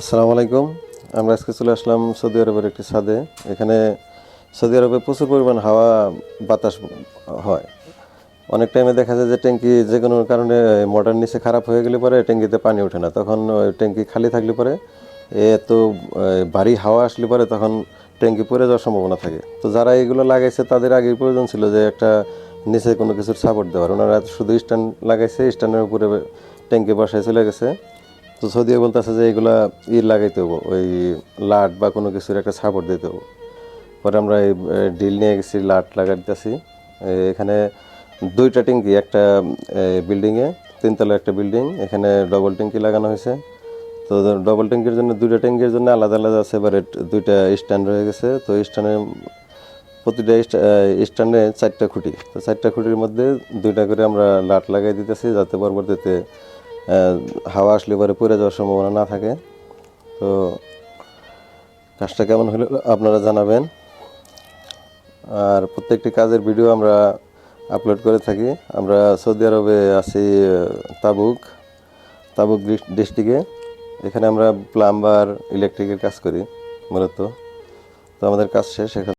আসসালামু আলাইকুম। আমরা আজকে চলে আসলাম সৌদি আরবের একটি ছাদে। এখানে সৌদি আরবে প্রচুর পরিমাণ হাওয়া, বাতাস হয়। অনেক টাইমে দেখা যায় যে ট্যাঙ্কি যে কোনো কারণে মোটর নিচে খারাপ হয়ে গেলে পরে ট্যাঙ্কিতে পানি ওঠে না। তখন ট্যাঙ্কি খালি থাকলে পরে এত ভারী হাওয়া আসলে পরে তখন ট্যাঙ্কি পড়ে যাওয়ার সম্ভাবনা থাকে। তো যারা এগুলো লাগাইছে, তাদের আগে প্রয়োজন ছিল যে একটা নিচে কোনো কিছুর সাপোর্ট দেওয়ার। ওনারা শুধু স্ট্যান্ড লাগাইছে স্ট্যান্ডের উপরে ট্যাঙ্কি বসায় চলে গেছে। তো সৌদিও বলতেছে যে এগুলা ই লাগাইতে হব, ওই লাট বা কোনো কিছুর একটা সাপোর্ট দিতে হব। পরে আমরা এই ডিল নিয়ে গেছি, লাট লাগাইতেছি এখানে দুইটা ট্যাঙ্কি, একটা বিল্ডিংয়ে তিনতলা একটা বিল্ডিং এখানে ডবল ট্যাঙ্কি লাগানো হয়েছে। তো ডবল ট্যাঙ্কির জন্য দুইটা ট্যাঙ্কির জন্য আলাদা আলাদা আছে সেপারেট দুইটা স্ট্যান্ড রয়ে গেছে। তো স্ট্যান্ডে প্রতিটা স্ট্যান্ডে চারটা খুঁটি। তো চারটা খুঁটির মধ্যে দুইটা করে আমরা লাট লাগাই দিতেছি, যাতে পরবর্তীতে হাওয়া আসলে পরে পড়ে যাওয়ার সম্ভাবনা না থাকে। তো কাজটা কেমন হলো আপনারা জানাবেন। আর প্রত্যেকটি কাজের ভিডিও আমরা আপলোড করে থাকি। আমরা সৌদি আরবে আছি তাবুক তাবুক ডিস্ট্রিক্টে। এখানে আমরা প্লাম্বার, ইলেকট্রিকের কাজ করি মূলত। তো আমাদের কাজ শেষ, এখন